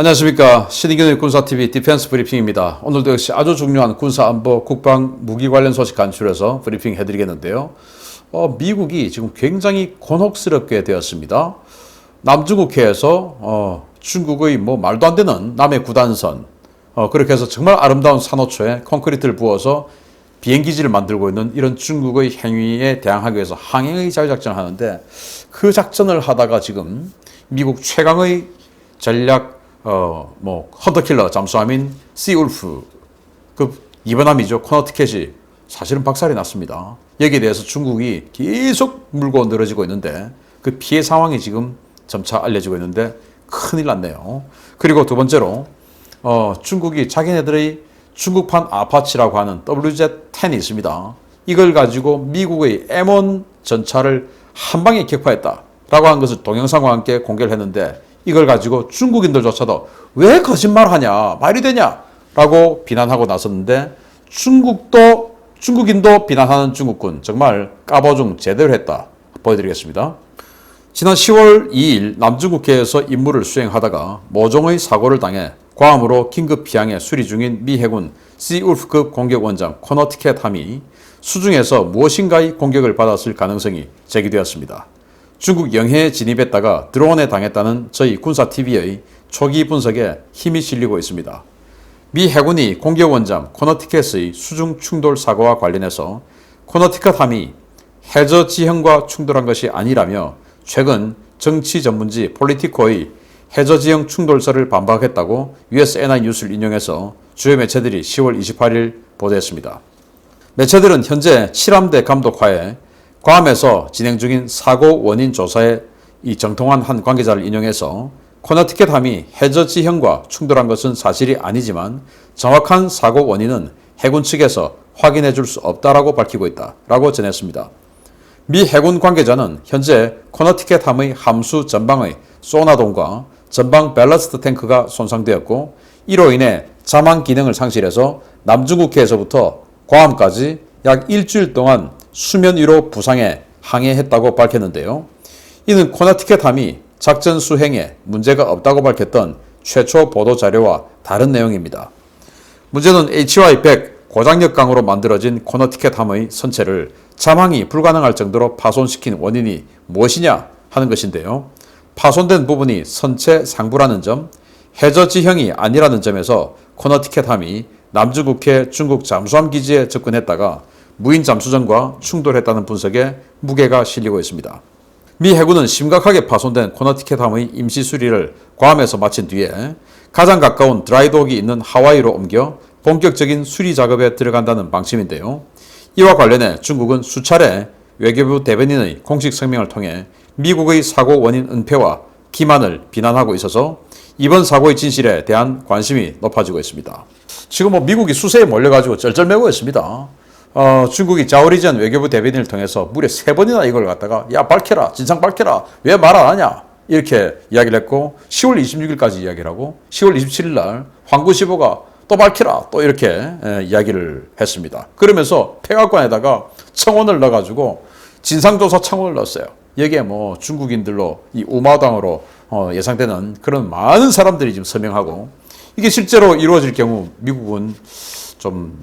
안녕하십니까 신의균의 군사TV 디펜스 브리핑입니다. 오늘도 역시 아주 중요한 군사 안보 국방 무기 관련 소식 간추려서 브리핑 해드리겠는데요. 어, 미국이 지금 굉장히 곤혹스럽게 되었습니다. 남중국해에서 어, 중국의 뭐 말도 안 되는 남해 구단선 어, 그렇게 해서 정말 아름다운 산호초에 콘크리트를 부어서 비행기지를 만들고 있는 이런 중국의 행위에 대항하기 위해서 항해의 자유작전을 하는데 그 작전을 하다가 지금 미국 최강의 전략 어 뭐 헌터킬러 잠수함인 시울프 그 이번함이죠 코너티켓이 사실은 박살이 났습니다. 여기에 대해서 중국이 계속 물고 늘어지고 있는데 그 피해 상황이 지금 점차 알려지고 있는데 큰일 났네요. 그리고 두 번째로 어 중국이 자기네들의 중국판 아파치라고 하는 WZ-10이 있습니다. 이걸 가지고 미국의 M1 전차를 한 방에 격파했다라고 한 것을 동영상과 함께 공개를 했는데 이걸 가지고 중국인들조차도 왜 거짓말하냐 말이 되냐라고 비난하고 나섰는데 중국도 중국인도 비난하는 중국군 정말 까보중 제대로 했다 보여드리겠습니다. 지난 10월 2일 남중국해에서 임무를 수행하다가 모종의 사고를 당해 괌으로 긴급 피항해 수리 중인 미 해군 시울프급 공격 원장 코너티켓 함이 수중에서 무엇인가의 공격을 받았을 가능성이 제기되었습니다. 중국 영해에 진입했다가 드론에 당했다는 저희 군사TV의 초기 분석에 힘이 실리고 있습니다. 미 해군이 공격 원장 코너티켓의 수중 충돌 사고와 관련해서 코너티켓 함이 해저 지형과 충돌한 것이 아니라며 최근 정치 전문지 폴리티코의 해저 지형 충돌설을 반박했다고 USNI 뉴스를 인용해서 주요 매체들이 10월 28일 보도했습니다. 매체들은 현재 7함대 감독하에 괌에서 진행 중인 사고 원인 조사에 이 정통한 한 관계자를 인용해서 코너티켓 함이 해저 지형과 충돌한 것은 사실이 아니지만 정확한 사고 원인은 해군 측에서 확인해 줄 수 없다라고 밝히고 있다라고 전했습니다. 미 해군 관계자는 현재 코너티켓 함의 함수 전방의 소나동과 전방 밸러스트 탱크가 손상되었고 이로 인해 자망 기능을 상실해서 남중국해에서부터 괌까지 약 일주일 동안 수면 위로 부상해 항해했다고 밝혔는데요. 이는 코너티켓 함이 작전 수행에 문제가 없다고 밝혔던 최초 보도 자료와 다른 내용입니다. 문제는 HY-100 고장력 강으로 만들어진 코너티켓 함의 선체를 자망이 불가능할 정도로 파손시킨 원인이 무엇이냐 하는 것인데요. 파손된 부분이 선체 상부라는 점, 해저 지형이 아니라는 점에서 코너티켓 함이 남중국해 중국 잠수함 기지에 접근했다가 무인 잠수정과 충돌했다는 분석에 무게가 실리고 있습니다. 미 해군은 심각하게 파손된 코너티켓 함의 임시 수리를 괌에서 마친 뒤에 가장 가까운 드라이독이 있는 하와이로 옮겨 본격적인 수리 작업에 들어간다는 방침인데요. 이와 관련해 중국은 수차례 외교부 대변인의 공식 성명을 통해 미국의 사고 원인 은폐와 기만을 비난하고 있어서 이번 사고의 진실에 대한 관심이 높아지고 있습니다. 지금 뭐 미국이 수세에 몰려가지고 쩔쩔매고 있습니다. 어, 중국이 자오리전 외교부 대변인을 통해서 무려 세 번이나 이걸 갖다가 야 밝혀라 진상 밝혀라 왜 말 안 하냐 이렇게 이야기를 했고 10월 26일까지 이야기를 하고 10월 27일 날 황구시보가 또 밝혀라 또 이렇게 에, 이야기를 했습니다. 그러면서 폐각관에다가 청원을 넣어가지고 진상조사 청원을 넣었어요. 여기에 뭐 중국인들로 이 우마당으로 어, 예상되는 그런 많은 사람들이 지금 서명하고 이게 실제로 이루어질 경우 미국은 좀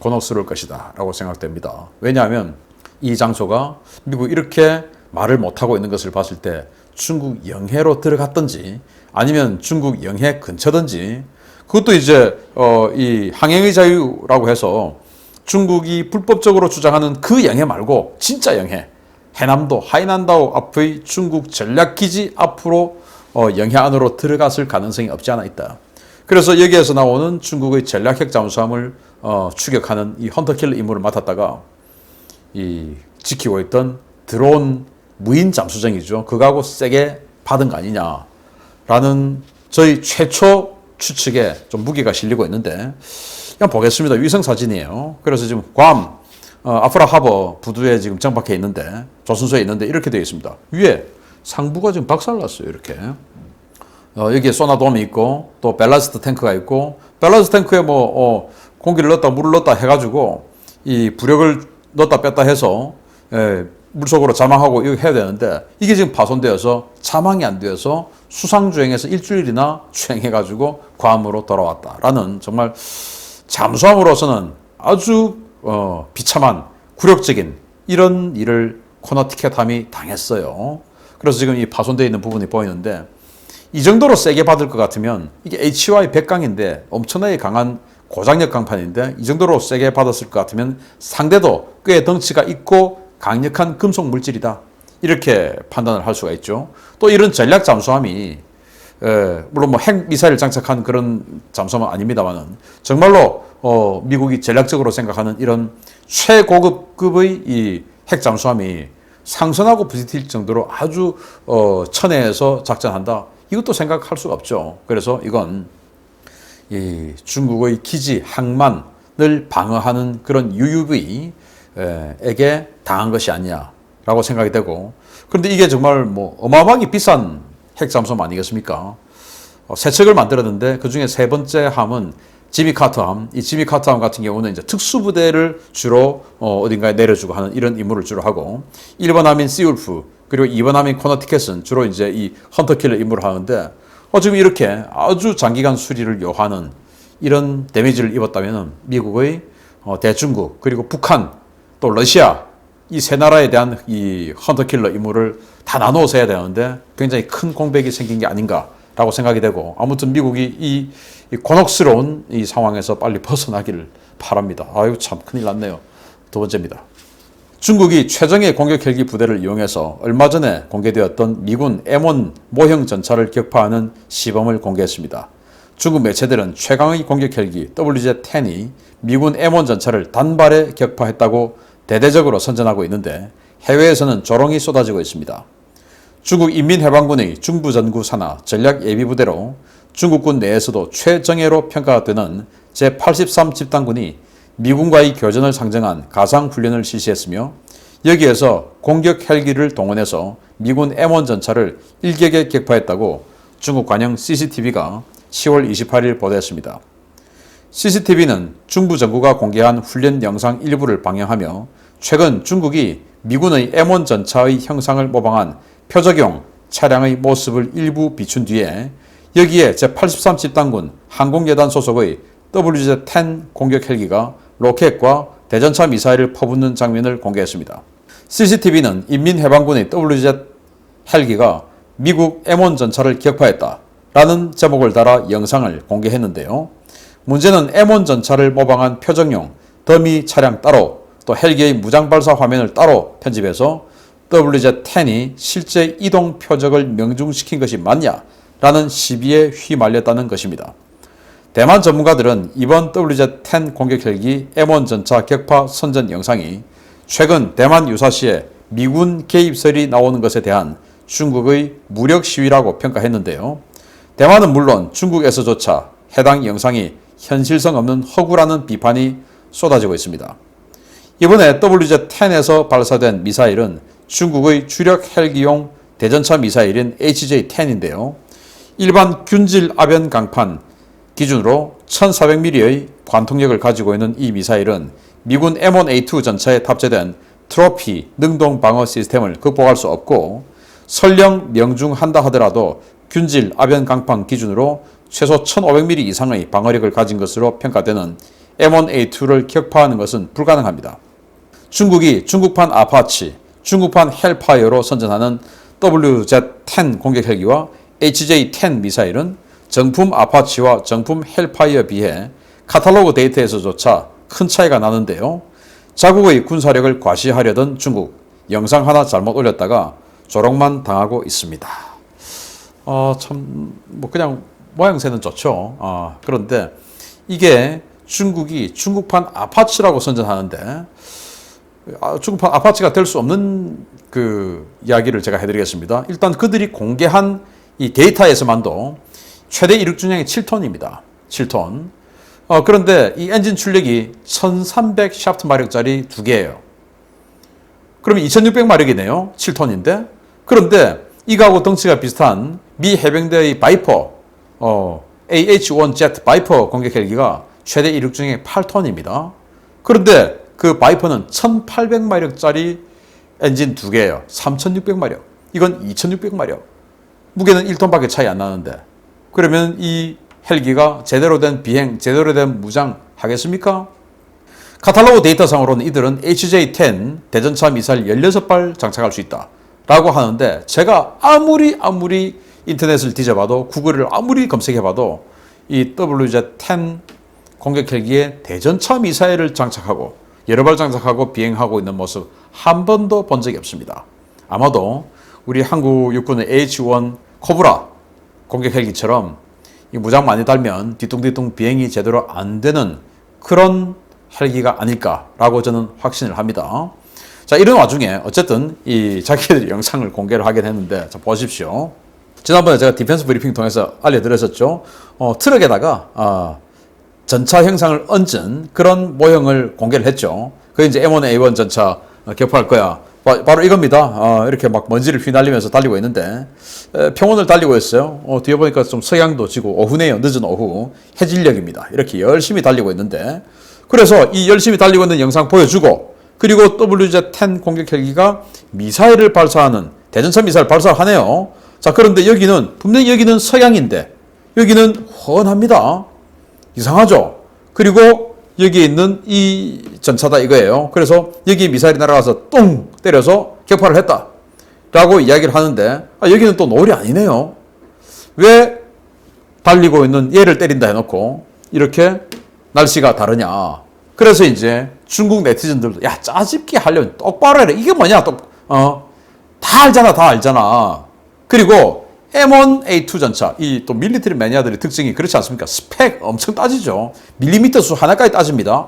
곤혹스러울 것이다 라고 생각됩니다. 왜냐하면 이 장소가 미국 이렇게 말을 못하고 있는 것을 봤을 때 중국 영해로 들어갔든지 아니면 중국 영해 근처든지 그것도 이제 어, 이 항행의 자유라고 해서 중국이 불법적으로 주장하는 그 영해 말고 진짜 영해 해남도 하이난다오 앞의 중국 전략기지 앞으로 어, 영해 안으로 들어갔을 가능성이 없지 않아 있다. 그래서 여기에서 나오는 중국의 전략핵 잠수함을 어, 추격하는 이 헌터킬러 임무를 맡았다가 이 지키고 있던 드론 무인 잠수정이죠. 그거하고 세게 받은 거 아니냐라는 저희 최초 추측에 좀 무게가 실리고 있는데 그냥 보겠습니다. 위성 사진이에요. 그래서 지금 괌 어, 아프라 하버 부두에 지금 정박해 있는데 조선소에 있는데 이렇게 되어 있습니다. 위에 상부가 지금 박살났어요. 이렇게. 어, 여기에 소나돔이 있고 또 밸러스트 탱크가 있고 밸러스트 탱크에 뭐 어, 공기를 넣었다 물을 넣었다 해가지고 이 부력을 넣었다 뺐다 해서 예, 물속으로 자망하고 이거 해야 되는데 이게 지금 파손되어서 자망이 안 되어서 수상 주행에서 일주일이나 주행해가지고 괌으로 돌아왔다라는 정말 잠수함으로서는 아주 어, 비참한 굴욕적인 이런 일을 코너티켓함이 당했어요. 그래서 지금 이 파손되어 있는 부분이 보이는데 이 정도로 세게 받을 것 같으면 이게 HY 100강인데 엄청나게 강한 고장력 강판인데 이 정도로 세게 받았을 것 같으면 상대도 꽤 덩치가 있고 강력한 금속 물질이다. 이렇게 판단을 할 수가 있죠. 또 이런 전략 잠수함이 에, 물론 뭐 핵 미사일 장착한 그런 잠수함은 아닙니다만은 정말로 어, 미국이 전략적으로 생각하는 이런 최고급급의 이 핵 잠수함이 상선하고 부딪힐 정도로 아주 어, 천해에서 작전한다. 이것도 생각할 수가 없죠. 그래서 이건 이 중국의 기지 항만을 방어하는 그런 UUV에게 당한 것이 아니냐라고 생각이 되고 그런데 이게 정말 뭐 어마어마하게 비싼 핵잠수함 아니겠습니까? 어, 세 척을 만들었는데 그 중에 세 번째 함은 지미 카터함. 이 지미 카터함 같은 경우는 이제 특수부대를 주로 어, 어딘가에 내려주고 하는 이런 임무를 주로 하고 1번 함인 시울프 그리고 2번 함인 코너티켓은 주로 이제 이 헌터킬러 임무를 하는데 어, 지금 이렇게 아주 장기간 수리를 요하는 이런 데미지를 입었다면 미국의 어, 대중국 그리고 북한 또 러시아 이 세 나라에 대한 이 헌터킬러 임무를 다 나누어서 해야 되는데 굉장히 큰 공백이 생긴 게 아닌가라고 생각이 되고 아무튼 미국이 이, 이 곤혹스러운 이 상황에서 빨리 벗어나기를 바랍니다. 아유 참 큰일 났네요. 두 번째입니다. 중국이 최정예 공격 헬기 부대를 이용해서 얼마 전에 공개되었던 미군 M1 모형 전차를 격파하는 시범을 공개했습니다. 중국 매체들은 최강의 공격 헬기 WZ-10이 미군 M1 전차를 단발에 격파했다고 대대적으로 선전하고 있는데 해외에서는 조롱이 쏟아지고 있습니다. 중국 인민해방군의 중부전구 산하 전략 예비부대로 중국군 내에서도 최정예로 평가가 되는 제83 집단군이 미군과의 교전을 상정한 가상훈련을 실시했으며 여기에서 공격 헬기를 동원해서 미군 M1 전차를 일격에 격파했다고 중국 관영 CCTV가 10월 28일 보도했습니다. CCTV는 중부 정부가 공개한 훈련 영상 일부를 방영하며 최근 중국이 미군의 M1 전차의 형상을 모방한 표적용 차량의 모습을 일부 비춘 뒤에 여기에 제83 집단군 항공여단 소속의 WZ-10 공격 헬기가 로켓과 대전차 미사일을 퍼붓는 장면을 공개했습니다. CCTV는 인민해방군의 WZ 헬기가 미국 M1 전차를 격파했다 라는 제목을 달아 영상을 공개했는데요. 문제는 M1 전차를 모방한 표정용 더미 차량 따로 또 헬기의 무장 발사 화면을 따로 편집해서 WZ-10이 실제 이동 표적을 명중시킨 것이 맞냐 라는 시비에 휘말렸다는 것입니다. 대만 전문가들은 이번 WZ-10 공격 헬기 M1 전차 격파 선전 영상이 최근 대만 유사시에 미군 개입설이 나오는 것에 대한 중국의 무력 시위라고 평가했는데요. 대만은 물론 중국에서조차 해당 영상이 현실성 없는 허구라는 비판이 쏟아지고 있습니다. 이번에 WZ-10에서 발사된 미사일은 중국의 주력 헬기용 대전차 미사일인 HJ-10인데요. 일반 균질 아변 강판 기준으로 1400mm의 관통력을 가지고 있는 이 미사일은 미군 M1A2 전차에 탑재된 트로피 능동 방어 시스템을 극복할 수 없고 설령 명중한다 하더라도 균질 아변 강판 기준으로 최소 1500mm 이상의 방어력을 가진 것으로 평가되는 M1A2를 격파하는 것은 불가능합니다. 중국이 중국판 아파치, 중국판 헬파이어로 선전하는 WZ-10 공격 헬기와 HJ-10 미사일은 정품 아파치와 정품 헬파이어에 비해 카탈로그 데이터에서조차 큰 차이가 나는데요. 자국의 군사력을 과시하려던 중국 영상 하나 잘못 올렸다가 조롱만 당하고 있습니다. 어, 참, 뭐 그냥 모양새는 좋죠. 어, 그런데 이게 중국이 중국판 아파치라고 선전하는데 아, 중국판 아파치가 될 수 없는 그 이야기를 제가 해드리겠습니다. 일단 그들이 공개한 이 데이터에서만도 최대 이륙 중량이 7톤입니다. 7톤. 어, 그런데 이 엔진 출력이 1300 샤프트 마력짜리 두 개예요. 그러면 2600 마력이네요. 7톤인데. 그런데 이거하고 덩치가 비슷한 미 해병대의 바이퍼, 어, AH-1Z 바이퍼 공격 헬기가 최대 이륙 중에 8톤입니다. 그런데 그 바이퍼는 1800마력짜리 엔진 두 개예요. 3,600마력. 이건 2,600마력. 무게는 1톤밖에 차이 안 나는데 그러면 이 헬기가 제대로 된 비행, 제대로 된 무장 하겠습니까? 카탈로그 데이터상으로는 이들은 HJ-10 대전차 미사일 16발 장착할 수 있다. 라고 하는데 제가 아무리 아무리 인터넷을 뒤져봐도 구글을 아무리 검색해봐도 이 WZ-10 공격 헬기에 대전차 미사일을 장착하고 여러 발 장착하고 비행하고 있는 모습 한 번도 본 적이 없습니다. 아마도 우리 한국 육군의 H-1 코브라 공격 헬기처럼 이 무장 많이 달면 뒤뚱뒤뚱 비행이 제대로 안 되는 그런 헬기가 아닐까라고 저는 확신을 합니다. 자, 이런 와중에 어쨌든 이 자기들이 영상을 공개를 하긴 했는데 자, 보십시오. 지난번에 제가 디펜스 브리핑 통해서 알려드렸었죠. 어, 트럭에다가 아, 전차 형상을 얹은 그런 모형을 공개를 했죠. 그게 이제 M1A1 전차 어, 격파할 거야. 바, 로 이겁니다. 어, 이렇게 막 먼지를 휘날리면서 달리고 있는데 에, 평원을 달리고 있어요. 어, 뒤에 보니까 좀 석양도 지고 오후네요. 늦은 오후 해질녘입니다. 이렇게 열심히 달리고 있는데 그래서 이 열심히 달리고 있는 영상 보여주고 그리고 WZ-10 공격 헬기가 미사일을 발사하는 대전차 미사일 발사를 하네요. 자 그런데 여기는 분명히 여기는 서양인데 여기는 훤합니다. 이상하죠? 그리고 여기에 있는 이 전차다 이거예요. 그래서 여기 미사일이 날아가서 똥 때려서 격파를 했다. 라고 이야기를 하는데 아, 여기는 또 노을이 아니네요. 왜 달리고 있는 얘를 때린다 해놓고 이렇게 날씨가 다르냐. 그래서 이제 중국 네티즌들도 야 짜집기 하려면 똑바로 해라. 이게 뭐냐 또 어. 다 알잖아 다 알잖아. 그리고 M1A2 전차 이 또 밀리터리 매니아들의 특징이 그렇지 않습니까? 스펙 엄청 따지죠. 밀리미터 수 하나까지 따집니다.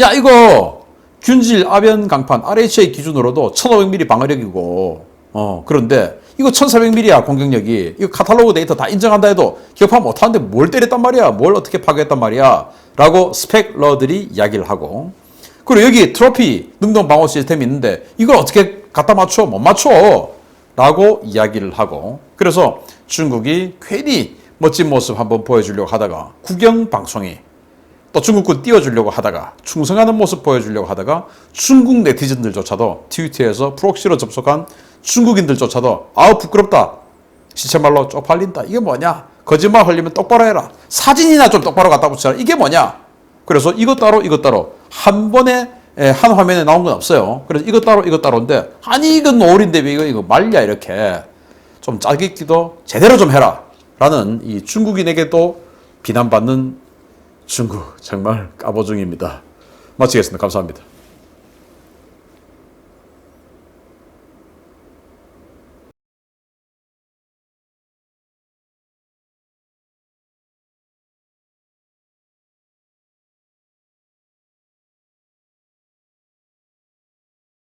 야 이거 균질 아변 강판 RHA 기준으로도 1500mm 방어력이고 어 그런데 이거 1400mm야 공격력이 이거 카탈로그 데이터 다 인정한다 해도 격파 못하는데 뭘 때렸단 말이야 뭘 어떻게 파괴했단 말이야 라고 스펙러들이 이야기를 하고 그리고 여기 트로피 능동 방어 시스템이 있는데 이걸 어떻게 갖다 맞춰 못 맞춰 라고 이야기를 하고 그래서 중국이 괜히 멋진 모습 한번 보여주려고 하다가 국영 방송이 또 중국군 띄워주려고 하다가 충성하는 모습 보여주려고 하다가 중국 네티즌들조차도 트위터에서 프록시로 접속한 중국인들조차도 아우 부끄럽다. 시체말로 쪽팔린다. 이게 뭐냐? 거짓말 하려면 똑바로 해라. 사진이나 좀 똑바로 갖다 붙여라. 이게 뭐냐? 그래서 이것 따로 이것 따로 한 번에 에, 한 화면에 나온 건 없어요 그래서 이것 따로 이것 따로인데 아니 이건 노을인데 왜 이거 이거 말냐 이렇게 좀 짜깁기도 제대로 좀 해라 라는 이 중국인에게도 비난받는 중국 정말 까보중입니다. 마치겠습니다. 감사합니다.